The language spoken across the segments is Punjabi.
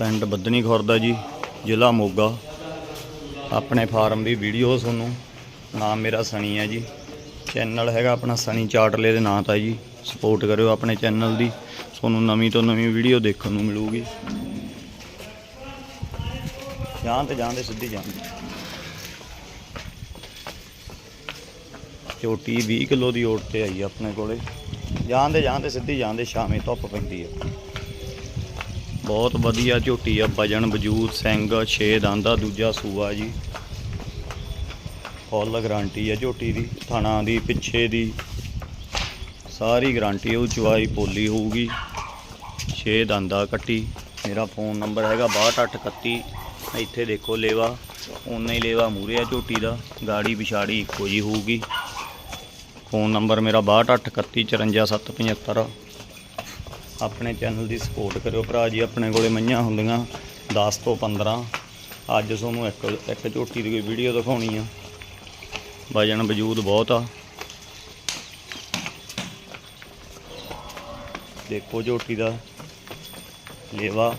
ਪਿੰਡ ਬੱਦਨੀ ਖੁਰਦਾ ਜੀ, ਜ਼ਿਲ੍ਹਾ ਮੋਗਾ। ਆਪਣੇ ਫਾਰਮ ਦੀ ਵੀਡੀਓ ਤੁਹਾਨੂੰ, ਨਾਮ ਮੇਰਾ ਸਣੀ ਹੈ ਜੀ। ਚੈਨਲ ਹੈਗਾ ਆਪਣਾ ਸਣੀ ਚਾਟਲੇ ਦੇ ਨਾਂ ਤਾਂ ਜੀ। ਸਪੋਰਟ ਕਰਿਓ ਆਪਣੇ ਚੈਨਲ ਦੀ, ਤੁਹਾਨੂੰ ਨਵੀਂ ਤੋਂ ਨਵੀਂ ਵੀਡੀਓ ਦੇਖਣ ਨੂੰ ਮਿਲੂਗੀ। ਜਾਂ ਤੇ ਜਾਂ ਤੇ ਸਿੱਧੀ ਜਾਂ ਝੋਟੀ 20 ਕਿਲੋ ਦੀ ਓਟ ਤੇ ਆਈ ਆ ਆਪਣੇ ਕੋਲੇ। ਜਾਂਦੇ ਜਾਂਦੇ ਸਿੱਧੀ ਜਾਂਦੇ ਸ਼ਾਮੇ ਧੁੱਪ ਪੈਂਦੀ ਹੈ ਬਹੁਤ ਵਧੀਆ ਝੋਟੀ ਆ ਵਜਨ ਵਜੂਦ ਸਿੰਘ 6 ਦੰਦਾ, ਦੂਜਾ ਸੂਆ ਜੀ। ਫੁੱਲ ਗਾਰੰਟੀ ਆ ਝੋਟੀ ਦੀ, ਥਣਾ ਦੀ, ਪਿੱਛੇ ਦੀ। ਸਾਰੀ ਗਾਰੰਟੀ ਉਹ ਚਵਾਈ ਪੋਲੀ ਹੋਊਗੀ। 6 ਦੰਦਾ ਕੱਟੀ, ਮੇਰਾ ਫੋਨ ਨੰਬਰ ਹੈਗਾ 6231 ਇੱਥੇ ਦੇਖੋ ਲੇਵਾ ਉਨਾ ਹੀ ਲੇਵਾ ਮੂਰੇ ਆ ਝੋਟੀ ਦਾ, ਗਾੜੀ ਵਿਛਾੜੀ ਇੱਕੋ ਜੀ ਹੋਊਗੀ। ਫੋਨ ਨੰਬਰ ਮੇਰਾ 6281544775 ਆਪਣੇ ਚੈਨਲ ਦੀ ਸਪੋਰਟ ਕਰਿਓ ਭਰਾ ਜੀ, ਆਪਣੇ ਕੋਲੇ ਮਈਆਂ ਹੁੰਦੀਆਂ 10 ਤੋਂ 15 ਅੱਜ ਤੁਹਾਨੂੰ ਇੱਕ ਇੱਕ ਝੋਟੀ ਦੀ ਵੀਡੀਓ ਦਿਖਾਉਣੀ ਆ। ਵਜਨ ਵਜੂਦ ਬਹੁਤ ਆ। ਦੇਖੋ ਝੋਟੀ ਦਾ ਲੇਵਾ।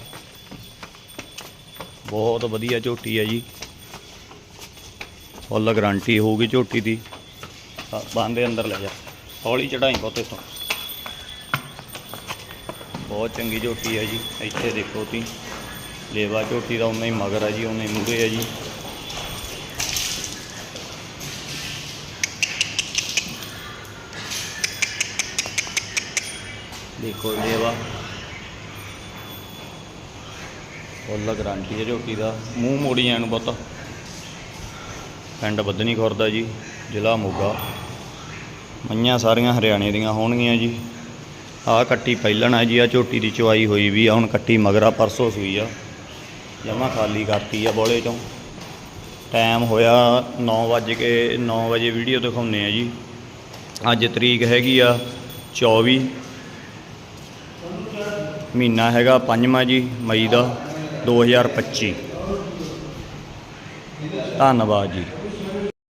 ਬਹੁਤ ਵਧੀਆ ਝੋਟੀ ਹੈ ਜੀ। ਫੁੱਲ ਗਾਰੰਟੀ ਹੋਊਗੀ ਝੋਟੀ ਦੀ। ਬਾਂਦੇ ਅੰਦਰ ਲੈ ਜਾ। ਹੌਲੀ ਚੜਾਈ ਬਹੁਤੇ ਤੋਂ। ਬਹੁਤ ਚੰਗੀ ਝੋਟੀ ਹੈ ਜੀ। ਇੱਥੇ ਦੇਖੋ ਤੁਸੀਂ, ਲੇਵਾ ਝੋਟੀ ਦਾ ਉਨਾ ਹੀ ਮਗਰ ਹੈ ਜੀ, ਉਨਾ ਹੀ ਮੂਰੇ ਹੈ ਜੀ। ਦੇਖੋ ਲੇਵਾ। ਫੁੱਲ ਗਾਰੰਟੀ ਹੈ ਝੋਟੀ ਦਾ। ਮੂੰਹ ਮੋੜੀ ਜਾਣ ਬਹੁਤਾ ਪਿੰਡ ਬੱਦਨੀ ਖੁਰਦਾ ਜੀ, ਜ਼ਿਲ੍ਹਾ ਮੋਗਾ। ਮਈਆਂ ਸਾਰੀਆਂ ਹਰਿਆਣੇ ਦੀਆਂ ਹੋਣਗੀਆਂ ਜੀ। ਆਹ ਕੱਟੀ ਪਹਿਲਣ ਆ ਜੀ ਆ ਝੋਟੀ ਦੀ ਚਵਾਈ ਹੋਈ ਵੀ ਆ, ਹੁਣ ਕੱਟੀ ਮਗਰਾ ਪਰਸੋਂ ਸੂਈ ਆ। ਜਮਾ ਖਾਲੀ ਕਰਤੀ ਆ ਬੋਲੇ ਚੋਂ। ਟਾਈਮ ਹੋਇਆ 9 ਵਜੇ ਕੇ 9 ਵਜੇ ਵੀਡੀਓ ਦਿਖਾਉਨੇ ਆ ਜੀ। ਅੱਜ ਤਰੀਕ ਹੈਗੀ ਆ 24 ਮਹੀਨਾ ਹੈਗਾ ਪੰਜਵਾਂ ਜੀ, ਮਈ ਦਾ 2025 ਧੰਨਵਾਦ ਜੀ।